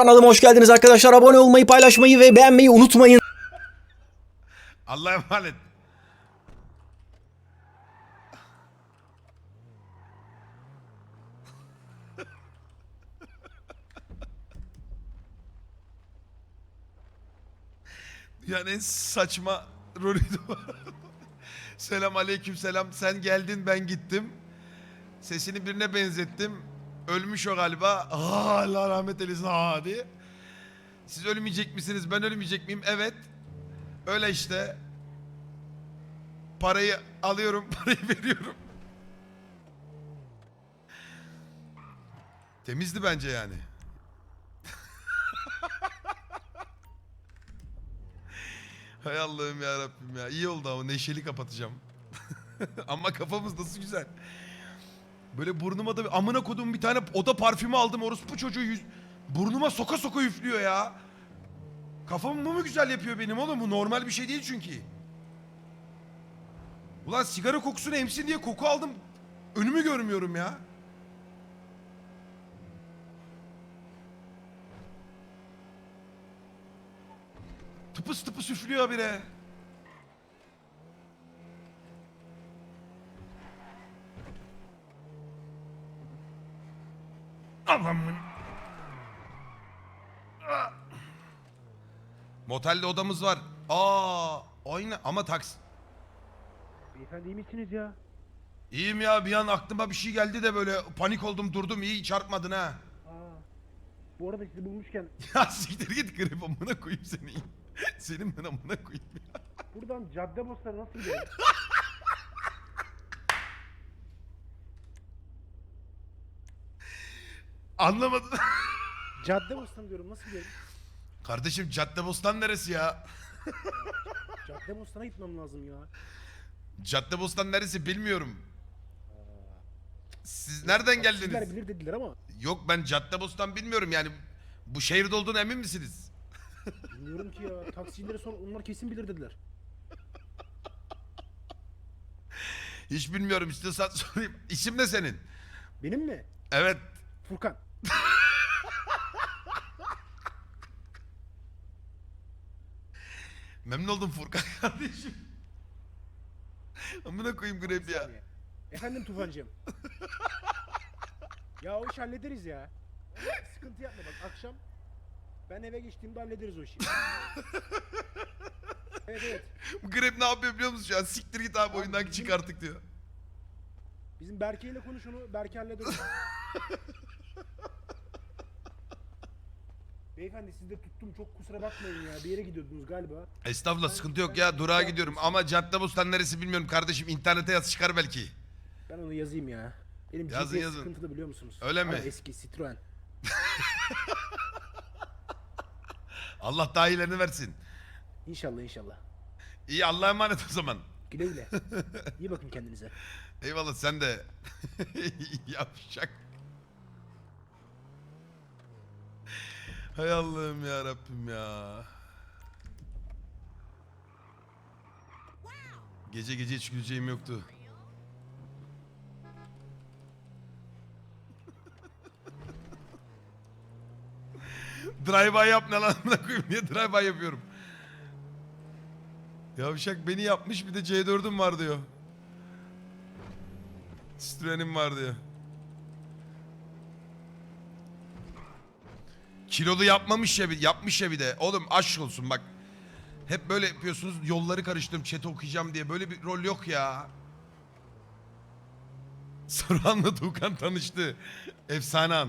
Kanalıma hoş geldiniz arkadaşlar. Abone olmayı, paylaşmayı ve beğenmeyi unutmayın. Allah'a emanet. Yani en saçma rolüydü selam aleyküm selam. Sen geldin ben gittim. Sesini birine benzettim. Ölmüş o galiba. Aa, Allah rahmet eylesin aa diye. Siz ölmeyecek misiniz? Ben ölmeyecek miyim? Evet. Öyle işte. Parayı alıyorum, parayı veriyorum. Temizdi bence yani. Hay Allah'ım ya Rabbim ya. İyi oldu ama neşeli kapatacağım. ama kafamız nasıl güzel. Böyle burnuma da amına kodum bir tane oda parfümü aldım. Orospu çocuğu yüz... burnuma soka soka üflüyor ya. Kafamı bu mu güzel yapıyor benim oğlum? Bu normal bir şey değil çünkü. Ulan sigara kokusunu emsin diye koku aldım. Önümü görmüyorum ya. Tıpıs tıpıs üflüyor bire. Ah. Motelde odamız var. Aa, aynı ama taksi. Beyefendi iyi misiniz ya? İyiyim ya bir an aklıma bir şey geldi de böyle panik oldum durdum iyi çarpmadın ha. Aa. Bu arada sizi bulmuşken Ya siktir git grip amına koyayım seni. Senin ben amına koyayım ya. buradan Caddebostan nasıl gidelim? Anlamadım. Caddebostan diyorum nasıl gidelim? Kardeşim Caddebostan neresi ya? Caddebostan'a gitmem lazım ya. Caddebostan neresi bilmiyorum. Siz nereden Sizler geldiniz? bilir dediler ama Yok ben Caddebostan bilmiyorum yani. Bu şehirde olduğunu emin misiniz? bilmiyorum ki ya. Taksicilere sor onlar kesin bilir dediler. Hiç bilmiyorum istiyorsan sorayım. İsim ne senin? Benim mi? Evet. Furkan. Memnun oldum Furkan kardeşim. Amına koyayım grip ya. Saniye. Efendim Tufancığım. ya o işi hallederiz ya. Sıkıntı yapma bak akşam ben eve geçtiğimde hallederiz o işi. evet evet. Bu grip ne yapıyor biliyor musun şu an? Siktir git abi oyundan bizim- çık artık diyor. Bizim Berke ile konuş onu. Berke halleder. onu. Beyefendi siz de tuttum çok kusura bakmayın ya. Bir yere gidiyordunuz galiba. Estağfurullah sıkıntı yok ya. Durağa gidiyorum ama Caddebostan neresi bilmiyorum kardeşim. İnternete yaz çıkar belki. Ben onu yazayım ya. Benim Yazın, GPS yazın. sıkıntılı biliyor musunuz? Öyle mi? eski Citroen. Allah daha iyilerini versin. İnşallah inşallah. İyi Allah'a emanet o zaman. Güle güle. İyi bakın kendinize. Eyvallah sen de. Yavşak. Hay Allah'ım ya Rabbim ya. Gece gece hiç güleceğim yoktu. Drive-by yap ne lan amına koyayım niye drive-by yapıyorum? Yavşak beni yapmış bir de C4'üm var diyor. Citroen'im var diyor. Kilolu yapmamış ya bir, yapmış ya bir de. Oğlum aşk olsun bak. Hep böyle yapıyorsunuz yolları karıştırdım chat okuyacağım diye. Böyle bir rol yok ya. Saruhan'la Tuğkan tanıştı. Efsane an.